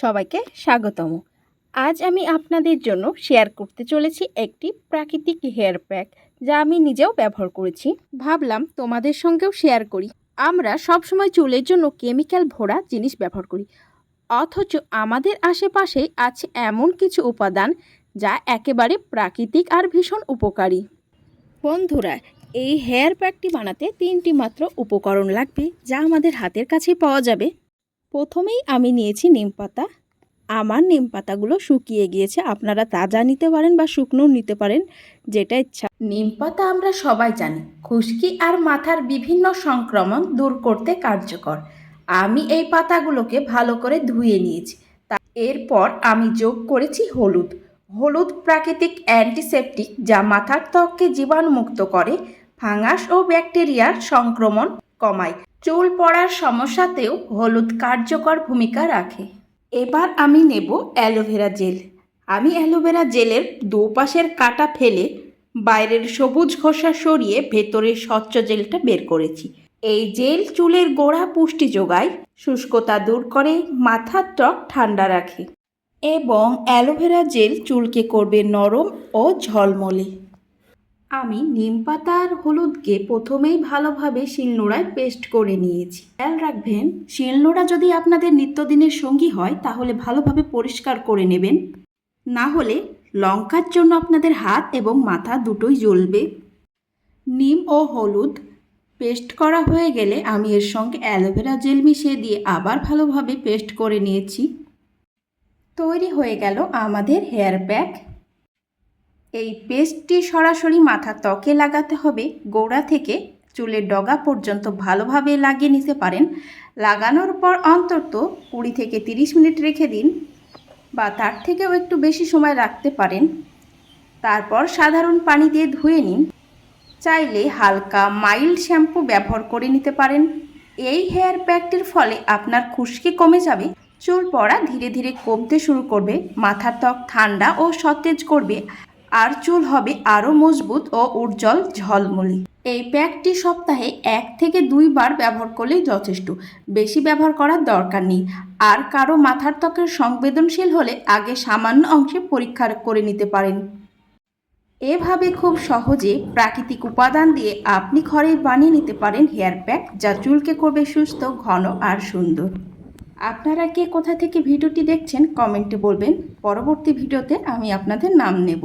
সবাইকে স্বাগতম। আজ আমি আপনাদের জন্য শেয়ার করতে চলেছি একটি প্রাকৃতিক হেয়ার প্যাক যা আমি নিজেও ব্যবহার করেছি। ভাবলাম তোমাদের সঙ্গেও শেয়ার করি। আমরা সবসময় চুলের জন্য কেমিক্যাল ভরা জিনিস ব্যবহার করি। অথচ আমাদের আশেপাশেই আছে এমন কিছু উপাদান যা একেবারে প্রাকৃতিক আর ভীষণ উপকারী। বন্ধুরা, এই হেয়ার প্যাকটি বানাতে তিনটি মাত্র উপকরণ লাগবে যা আমাদের হাতের কাছেই পাওয়া যাবে। প্রথমেই আমি নিয়েছি নিম পাতা। আমার নিম পাতাগুলো শুকিয়ে গিয়েছে। আপনারা তাজা নিতে পারেন বা শুকনো নিতে পারেন, যেটা ইচ্ছা। নিম পাতা আমরা সবাই জানি, খুশকি আর মাথার বিভিন্ন সংক্রমণ দূর করতে কার্যকর। আমি এই পাতাগুলোকে ভালো করে ধুয়ে নিয়েছি। তা এরপর আমি যোগ করেছি হলুদ। হলুদ প্রাকৃতিক অ্যান্টিসেপটিক যা মাথার ত্বককে জীবাণুমুক্ত করে, ফাঙ্গাস ও ব্যাকটেরিয়ার সংক্রমণ কমায়। চুল পড়ার সমস্যাতেও হলুদ কার্যকর ভূমিকা রাখে। এবার আমি নেব অ্যালোভেরা জেল। আমি অ্যালোভেরা জেলের দুপাশের কাটা ফেলে বাইরের সবুজ খোসা সরিয়ে ভেতরের স্বচ্ছ জেলটা বের করেছি। এই জেল চুলের গোড়া পুষ্টি যোগায়, শুষ্কতা দূর করে, মাথার ত্বক ঠান্ডা রাখে। এবং অ্যালোভেরা জেল চুলকে করবে নরম ও ঝলমলে। আমি নিম পাতা আর হলুদকে প্রথমেই ভালোভাবে শিলনোড়ায় পেস্ট করে নিয়েছি। খেয়াল রাখবেন, শিলনোড়া যদি আপনাদের নিত্যদিনের সঙ্গী হয়, তাহলে ভালোভাবে পরিষ্কার করে নেবেন। না হলে লঙ্কার জন্য আপনাদের হাত এবং মাথা দুটোই জ্বলবে। নিম ও হলুদ পেস্ট করা হয়ে গেলে আমি এর সঙ্গে অ্যালোভেরা জেল মিশিয়ে দিয়ে আবার ভালোভাবে পেস্ট করে নিয়েছি। তৈরি হয়ে গেল আমাদের হেয়ার প্যাক। এই পেস্টটি সরাসরি মাথার ত্বকে লাগাতে হবে। গোড়া থেকে চুলের ডগা পর্যন্ত ভালোভাবে লাগিয়ে নিতে পারেন। লাগানোর পর অন্তত কুড়ি থেকে তিরিশ মিনিট রেখে দিন বা তার থেকেও একটু বেশি সময় রাখতে পারেন। তারপর সাধারণ পানি দিয়ে ধুয়ে নিন। চাইলে হালকা মাইল্ড শ্যাম্পু ব্যবহার করে নিতে পারেন। এই হেয়ার প্যাকটির ফলে আপনার খুশকি কমে যাবে। চুল পড়া ধীরে ধীরে কমতে শুরু করবে। মাথার ত্বক ঠান্ডা ও সতেজ করবে। আর চুল হবে আরও মজবুত ও উজ্জ্বল ঝলমলি। এই প্যাকটি সপ্তাহে এক থেকে দুইবার ব্যবহার করলেই যথেষ্ট। বেশি ব্যবহার করার দরকার নেই। আর কারও মাথার ত্বকের সংবেদনশীল হলে আগে সামান্য অংশে পরীক্ষা করে নিতে পারেন। এভাবে খুব সহজে প্রাকৃতিক উপাদান দিয়ে আপনি ঘরে বানিয়ে নিতে পারেন হেয়ার প্যাক, যা চুলকে করবে সুস্থ, ঘন আর সুন্দর। আপনারা কে কোথা থেকে ভিডিওটি দেখছেন কমেন্টে বলবেন। পরবর্তী ভিডিওতে আমি আপনাদের নাম নেব।